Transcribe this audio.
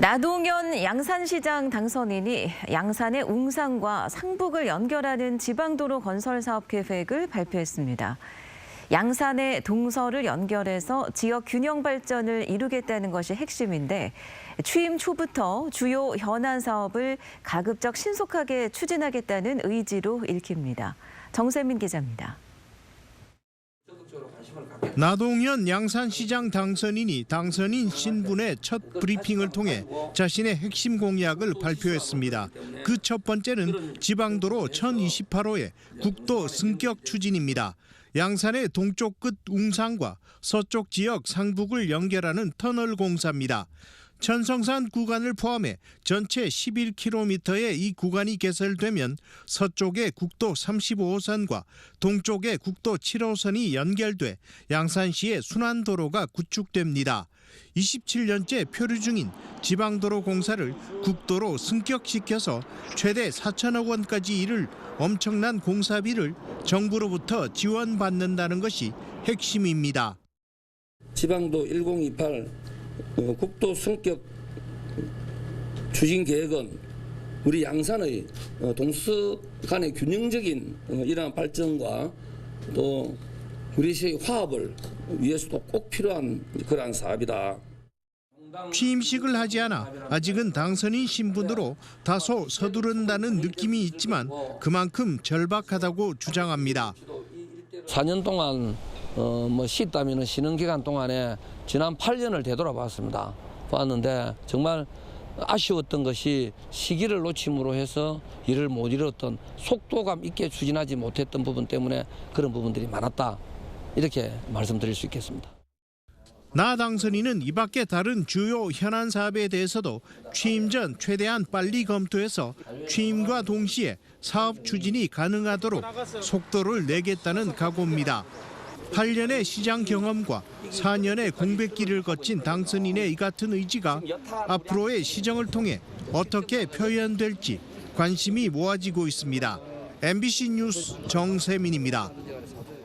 나동현 양산시장 당선인이 양산의 웅산과 상북을 연결하는 지방도로 건설 사업 계획을 발표했습니다. 양산의 동서를 연결해서 지역 균형 발전을 이루겠다는 것이 핵심인데 취임 초부터 주요 현안 사업을 가급적 신속하게 추진하겠다는 의지로 읽힙니다. 정세민 기자입니다. 나동현 양산시장 당선인이 당선인 신분의 첫 브리핑을 통해 자신의 핵심 공약을 발표했습니다. 그 첫 번째는 지방도로 1028호의 국도 승격 추진입니다. 양산의 동쪽 끝 웅산과 서쪽 지역 상북을 연결하는 터널 공사입니다. 천성산 구간을 포함해 전체 11km의 이 구간이 개설되면 서쪽의 국도 35호선과 동쪽의 국도 7호선이 연결돼 양산시의 순환도로가 구축됩니다. 27년째 표류 중인 지방도로 공사를 국도로 승격시켜서 최대 4천억 원까지 이를 엄청난 공사비를 정부로부터 지원받는다는 것이 핵심입니다. 지방도 1028 어, 국도 성격 추진 계획은 우리 양산의 어, 동서 간의 균형적인 어, 이러한 발전과 또 우리 시의 화합을 위해서도 꼭 필요한 그러한 사업이다. 취임식을 하지 않아 아직은 당선인 신분으로 다소 서두른다는 느낌이 있지만 그만큼 절박하다고 주장합니다. 4년 동안 어, 뭐 쉬다면 쉬는 기간 동안에 지난 8년을 되돌아봤습니다. 봤는데 정말 아쉬웠던 것이 시기를 놓침으로 해서 일을 못 이뤘던 속도감 있게 추진하지 못했던 부분 때문에 그런 부분들이 많았다. 이렇게 말씀드릴 수 있겠습니다. 나 당선인은 이 밖에 다른 주요 현안 사업에 대해서도 취임 전 최대한 빨리 검토해서 취임과 동시에 사업 추진이 가능하도록 속도를 내겠다는 각오입니다. 8년의 시장 경험과 4년의 공백기를 거친 당선인의 이 같은 의지가 앞으로의 시정을 통해 어떻게 표현될지 관심이 모아지고 있습니다. MBC 뉴스 정세민입니다.